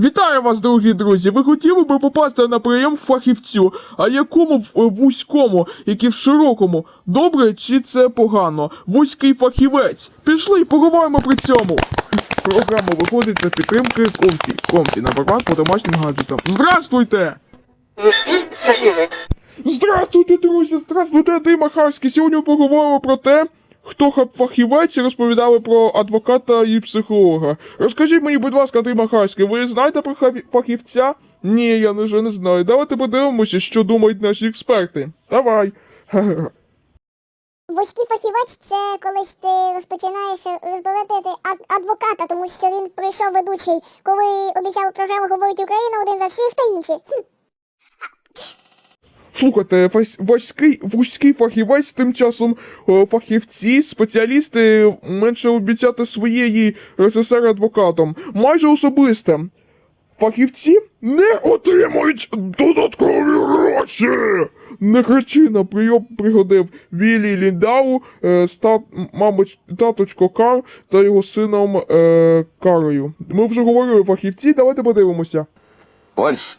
Вітаю вас, дорогі друзі! Ви хотіли би попасти на прийом фахівцю, а якому е, вузькому, як і в широкому? Добре чи це погано? Вузький фахівець. Пішли, поговоримо при цьому. Програма виходить за підтримки Комфі. Комфі на по домашнім гаджетам. Здравствуйте! Здравствуйте, друзі! Здравствуйте, Андрій Махарський. Сьогодні поговоримо про те, хто фахівець розповідали про адвоката і психолога. Розкажіть мені, будь ласка, Андрій Махарський, ви знаєте про фахівця? Ні, я вже не знаю. Давайте подивимося, що думають наші експерти. Давай. Вузький фахівець це коли ти розпочинаєш розбавити адвоката, тому що він прийшов ведучий, коли обіцяв програму говорить Україна один за всіх та інші. Слухайте, фас- вузький, фахівець тим часом фахівці, спеціалісти менше обіцяти своєї РССР адвокатам. Майже особисте. Фахівці не отримують додаткові гроші. Не кричи на прийом пригодив Віллі Ліндау, е, ста, мабуть, таточко Кар та його сином е, Карою. Ми вже говорили фахівці, давайте подивимося.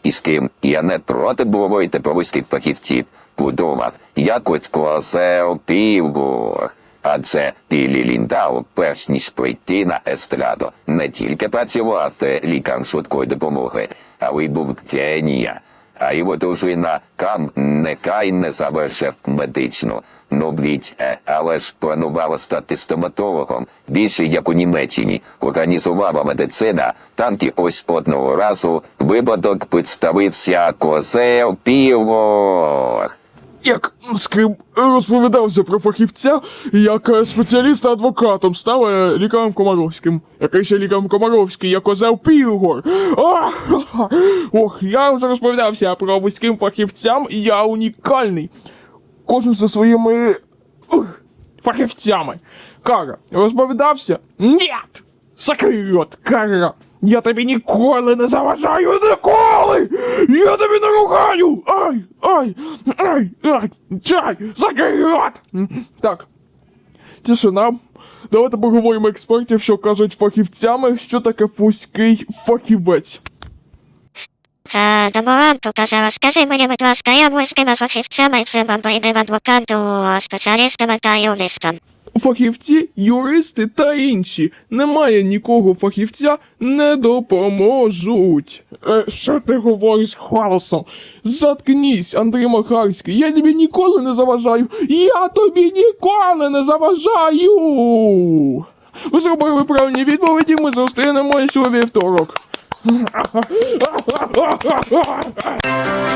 Із ким я не проти говорити про вузьких фахівців. Подумав, якось козел опівбух. Адже Пілі Ліндау, перш ніж прийти на естраду, не тільки працювати лікарем швидкої допомоги, але й був генія. А його дружина Кам нехай не завершив медичну. Ну, бліть, е, але ж планувала стати стоматологом. Більше як у Німеччині організувала медицина, там і ось одного разу випадок представився козел півор. Як скрим розповідався про фахівця, як е, спеціаліста адвокатом став е, лікарем Комаровським. Який ще лікарем Комаровський, як козел Пігор. Ох, я вже розповідався про вузьким фахівцям, я унікальний. Кожен зі своїми ух, фахівцями. Кара, розповідався? Нєт! Закрий рот, Кара! Я тобі ніколи не заважаю, ніколи! Я тобі не ругаю! Ай, ай, ай, ай, чай, закрий! Так, тишина. Давайте поговоримо експертів, що кажуть фахівцями, що таке вузький фахівець. Е, Домован показала, скажи мені, будь ласка, я вузькими фахівцями йти в адвокату, спеціалістами та юристом. Фахівці, юристи та інші. Немає нікого фахівця не допоможуть. Е, що ти говориш голосом? Заткнись, Андрій Махарський, я тобі ніколи не заважаю. Я тобі ніколи не заважаю. Ви зробили правильні відповіді, ми зустрінемось у вівторок.